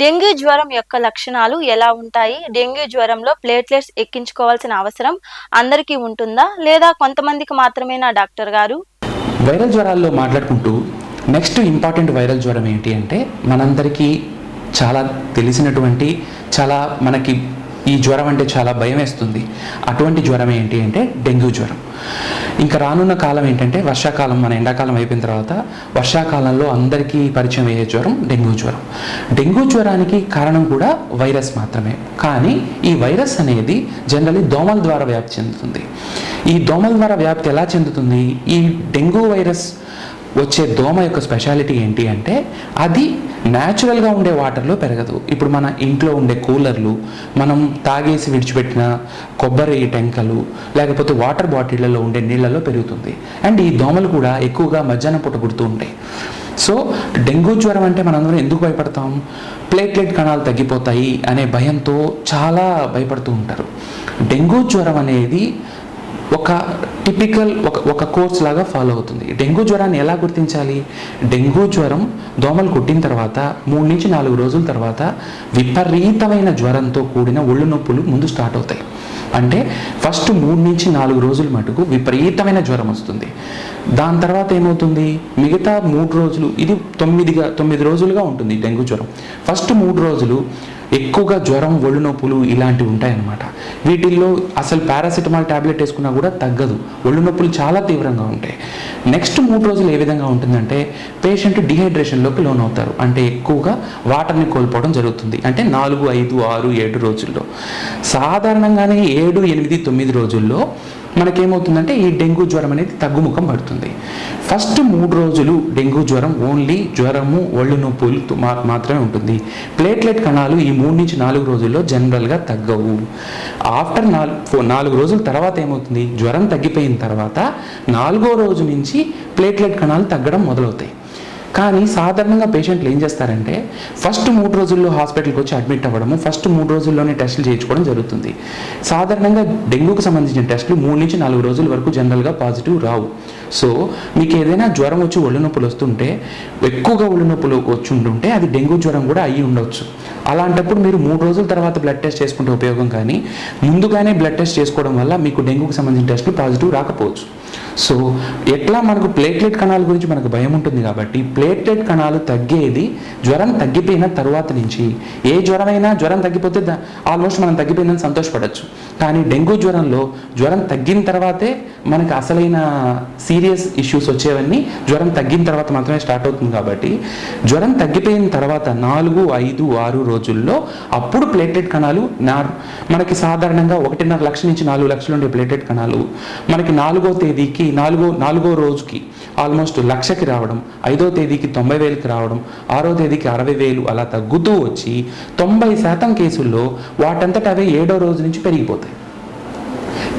Dengue జ్వరం యొక్క లక్షణాలు ఎలా ఉంటాయి? డెంగ్యూ జ్వరంలో ప్లేట్లెట్స్ ఎక్కించుకోవాల్సిన అవసరం అందరికీ ఉంటుందా? లేదా కొంతమందికి మాత్రమేనా డాక్టర్ గారు? వైరల్ జ్వరాల్లో మాట్లాడుకుంటూ నెక్స్ట్ ఇంపార్టెంట్ వైరల్ జ్వరం ఏంటి అంటే మనందరికీ చాలా తెలిసినటువంటి చాలా మనకి ఈ జ్వరం అంటే చాలా భయం వేస్తుంది. అటువంటి జ్వరం ఏంటి అంటే డెంగ్యూ జ్వరం. ఇంకా రానున్న కాలం ఏంటంటే వర్షాకాలం మన ఎండాకాలం అయిపోయిన తర్వాత వర్షాకాలంలో అందరికీ పరిచయం అయ్యే జ్వరం డెంగ్యూ జ్వరం. డెంగ్యూ జ్వరానికి కారణం కూడా వైరస్ మాత్రమే. కానీ ఈ వైరస్ అనేది జనరలీ దోమల ద్వారా వ్యాప్తి చెందుతుంది. ఈ దోమల ద్వారా వ్యాప్తి ఎలా చెందుతుంది? ఈ డెంగ్యూ వైరస్ వచ్చే దోమ యొక్క స్పెషాలిటీ ఏంటి అంటే అది న్యాచురల్గా ఉండే వాటర్లో పెరగదు. ఇప్పుడు మన ఇంట్లో ఉండే కూలర్లు మనం తాగేసి విడిచిపెట్టిన కొబ్బరి టెంకలు లేకపోతే వాటర్ బాటిళ్ళలో ఉండే నీళ్ళలో పెరుగుతుంది. అండ్ ఈ దోమలు కూడా ఎక్కువగా మధ్యాహ్నం పూట గుడుతూ ఉంటాయి. సో డెంగ్యూ జ్వరం అంటే మనందరం ఎందుకు భయపడతాం? ప్లేట్లెట్ కణాలు తగ్గిపోతాయి అనే భయంతో చాలా భయపడుతూ ఉంటారు. డెంగ్యూ జ్వరం అనేది ఒక టిపికల్ ఒక ఒక కోర్స్ లాగా ఫాలో అవుతుంది. డెంగ్యూ జ్వరాన్ని ఎలా గుర్తించాలి? డెంగ్యూ జ్వరం దోమలు కుట్టిన తర్వాత మూడు నుంచి నాలుగు రోజుల తర్వాత విపరీతమైన జ్వరంతో కూడిన ఒళ్ళు నొప్పులు ముందు స్టార్ట్ అవుతాయి. అంటే ఫస్ట్ మూడు నుంచి నాలుగు రోజుల మటుకు విపరీతమైన జ్వరం వస్తుంది. దాని తర్వాత ఏమవుతుంది? మిగతా మూడు రోజులు ఇది తొమ్మిదిగా తొమ్మిది రోజులుగా ఉంటుంది డెంగ్యూ జ్వరం. ఫస్ట్ మూడు రోజులు ఎక్కువగా జ్వరం ఒళ్ళు నొప్పులు ఇలాంటివి ఉంటాయన్నమాట. వీటిల్లో అసలు పారాసిటమాల్ ట్యాబ్లెట్ వేసుకున్నా కూడా తగ్గదు. ఒళ్ళు నొప్పులు చాలా తీవ్రంగా ఉంటాయి. నెక్స్ట్ మూడు రోజులు ఏ విధంగా ఉంటుందంటే పేషెంట్ డిహైడ్రేషన్లోకి లోన్ అవుతారు. అంటే ఎక్కువగా వాటర్ని కోల్పోవడం జరుగుతుంది. అంటే నాలుగు ఐదు ఆరు ఏడు రోజుల్లో. సాధారణంగానే ఏడు ఎనిమిది తొమ్మిది రోజుల్లో మనకేమవుతుందంటే ఈ డెంగ్యూ జ్వరం అనేది తగ్గుముఖం పడుతుంది. ఫస్ట్ మూడు రోజులు డెంగ్యూ జ్వరం ఓన్లీ జ్వరము ఒళ్ళు నొప్పులు మాత్రమే ఉంటుంది. ప్లేట్లెట్ కణాలు ఈ మూడు నుంచి నాలుగు రోజుల్లో జనరల్గా తగ్గవు. ఆఫ్టర్ నాలుగు నాలుగు రోజుల తర్వాత ఏమవుతుంది? జ్వరం తగ్గిపోయిన తర్వాత నాలుగో రోజు నుంచి ప్లేట్లెట్ కణాలు తగ్గడం మొదలవుతాయి. కానీ సాధారణంగా పేషెంట్లు ఏం చేస్తారంటే ఫస్ట్ మూడు రోజుల్లో హాస్పిటల్కి వచ్చి అడ్మిట్ అవ్వడము ఫస్ట్ మూడు రోజుల్లోనే టెస్టులు చేయించుకోవడం జరుగుతుంది. సాధారణంగా డెంగ్యూకి సంబంధించిన టెస్టులు మూడు నుంచి నాలుగు రోజుల వరకు జనరల్గా పాజిటివ్ రావు. సో మీకు ఏదైనా జ్వరం వచ్చి ఒళ్ళు నొప్పులు వస్తుంటే ఎక్కువగా ఒళ్ళు నొప్పులు వచ్చి ఉంటుంటే అది డెంగ్యూ జ్వరం కూడా అయ్యి ఉండొచ్చు. అలాంటప్పుడు మీరు మూడు రోజుల తర్వాత బ్లడ్ టెస్ట్ చేసుకుంటే ఉపయోగం కానీ ముందుగానే బ్లడ్ టెస్ట్ చేసుకోవడం వల్ల మీకు డెంగ్యూకి సంబంధించిన టెస్టులు పాజిటివ్ రాకపోవచ్చు. సో ఎట్లా మనకు ప్లేట్లెట్ కణాల గురించి మనకు భయం ఉంటుంది కాబట్టి ప్లేట్లెట్ కణాలు తగ్గేది జ్వరం తగ్గిపోయిన తర్వాత నుంచి. ఏ జ్వరమైనా జ్వరం తగ్గిపోతే ఆల్మోస్ట్ మనం తగ్గిపోయిందని సంతోషపడచ్చు. కానీ డెంగ్యూ జ్వరంలో జ్వరం తగ్గిన తర్వాతే మనకి అసలైన సీరియస్ ఇష్యూస్ వచ్చేవన్నీ జ్వరం తగ్గిన తర్వాత మాత్రమే స్టార్ట్ అవుతుంది కాబట్టి జ్వరం తగ్గిపోయిన తర్వాత నాలుగు ఐదు ఆరు రోజుల్లో అప్పుడు ప్లేటెడ్ కణాలు నార్ మనకి సాధారణంగా ఒకటిన్నర లక్ష నుంచి నాలుగు లక్షలు ఉండే ప్లేటెడ్ కణాలు. మనకి నాలుగో తేదీకి నాలుగో నాలుగో రోజుకి ఆల్మోస్ట్ లక్షకి రావడం ఐదో తేదీకి తొంభై వేలకి రావడం ఆరో తేదీకి అరవై వేలు అలా తగ్గుతూ వచ్చి తొంభై శాతం కేసుల్లో వాటంతట అవే ఏడో రోజు నుంచి పెరిగిపోతాయి.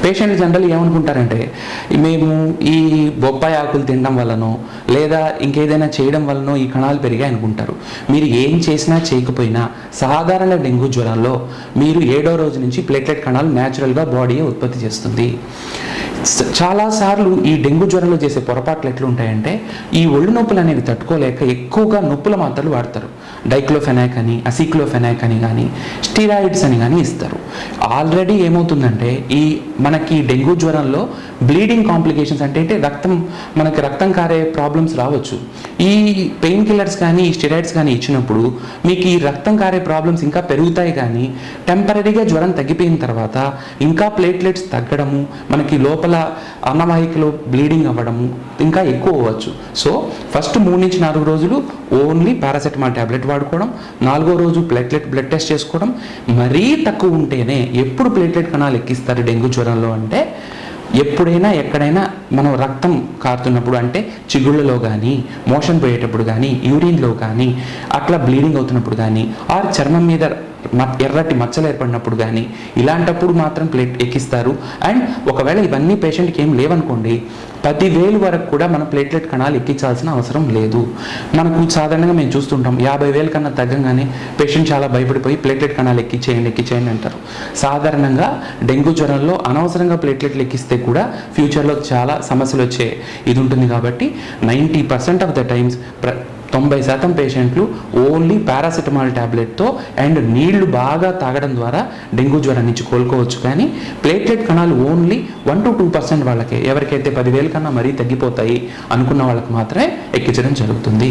పేషెంట్ జనరల్ ఏమనుకుంటారంటే మేము ఈ బొప్పాయి ఆకులు తినడం వలనో లేదా ఇంకేదైనా చేయడం వలనో ఈ కణాలు పెరిగాయి అనుకుంటారు. మీరు ఏం చేసినా చేయకపోయినా సాధారణ డెంగ్యూ జ్వరాల్లో మీరు ఏడో రోజు నుంచి ప్లేట్లెట్ కణాలు న్యాచురల్గా బాడీ ఉత్పత్తి చేస్తుంది. చాలాసార్లు ఈ డెంగ్యూ జ్వరంలో చేసే పొరపాట్లు ఎట్లుంటాయంటే ఈ ఒళ్ళు నొప్పులు అనేవి తట్టుకోలేక ఎక్కువగా నొప్పుల మాత్రలు వాడతారు. డైక్లోఫెనాక్ అని అసిక్లోఫెనాక్ అని కానీ స్టీరాయిడ్స్ అని కానీ ఇస్తారు. ఆల్రెడీ ఏమవుతుందంటే ఈ మనకి డెంగ్యూ జ్వరంలో బ్లీడింగ్ కాంప్లికేషన్స్ అంటే అంటే రక్తం మనకి రక్తం కారే ప్రాబ్లమ్స్ రావచ్చు. ఈ పెయిన్ కిల్లర్స్ కానీ ఈ స్టెరాయిడ్స్ కానీ ఇచ్చినప్పుడు మీకు ఈ రక్తం కారే ప్రాబ్లమ్స్ ఇంకా పెరుగుతాయి కానీ టెంపరీగా జ్వరం తగ్గిపోయిన తర్వాత ఇంకా ప్లేట్లెట్స్ తగ్గడము మనకి లోపల అన్నవాహికలో బ్లీడింగ్ అవ్వడము ఇంకా ఎక్కువ అవ్వచ్చు. సో ఫస్ట్ మూడు నుంచి నాలుగు రోజులు ఓన్లీ పారాసెటమాల్ ట్యాబ్లెట్ వాడుకోవడం నాలుగో రోజు ప్లేట్లెట్ బ్లడ్ టెస్ట్ చేసుకోవడం మరీ తక్కువ ఉంటేనే ఎప్పుడు ప్లేట్లెట్ కణాలు ఎక్కిస్తారు డెంగ్యూ జ్వరంలో అంటే ఎప్పుడైనా ఎక్కడైనా మనం రక్తం కారుతున్నప్పుడు అంటే చిగుళ్ళలో కానీ మోషన్ పోయేటప్పుడు కానీ యూరిన్లో కానీ అట్లా బ్లీడింగ్ అవుతున్నప్పుడు కానీ ఆర్ చర్మం మీద ఎర్రటి మచ్చలు ఏర్పడినప్పుడు కానీ ఇలాంటప్పుడు మాత్రం ప్లేట్ ఎక్కిస్తారు. అండ్ ఒకవేళ ఇవన్నీ పేషెంట్కి ఏం లేవనుకోండి పదివేలు వరకు కూడా మనం ప్లేట్లెట్ కణాలు ఎక్కించాల్సిన అవసరం లేదు. మనకు సాధారణంగా మేము చూస్తుంటాం యాభై వేల కన్నా తగ్గంగానే పేషెంట్ చాలా భయపడిపోయి ప్లేట్లెట్ కణాలు ఎక్కిచ్చేయండి ఎక్కిచ్చేయండి అంటారు. సాధారణంగా డెంగ్యూ జ్వరంలో అనవసరంగా ప్లేట్లెట్లు ఎక్కిస్తే కూడా ఫ్యూచర్లో చాలా సమస్యలు వచ్చే ఇది ఉంటుంది కాబట్టి ninety percent of the times తొంభై శాతం పేషెంట్లు ఓన్లీ పారాసిటమాల్ ట్యాబ్లెట్తో అండ్ నీళ్ళు బాగా తాగడం ద్వారా డెంగ్యూ జ్వరం నుంచి కోలుకోవచ్చు. కానీ ప్లేట్లెట్ కణాలు only one to two percent వాళ్ళకే. ఎవరికైతే పదివేల కన్నా మరీ తగ్గిపోతాయి అనుకున్న వాళ్ళకి మాత్రమే ఎక్కించడం జరుగుతుంది.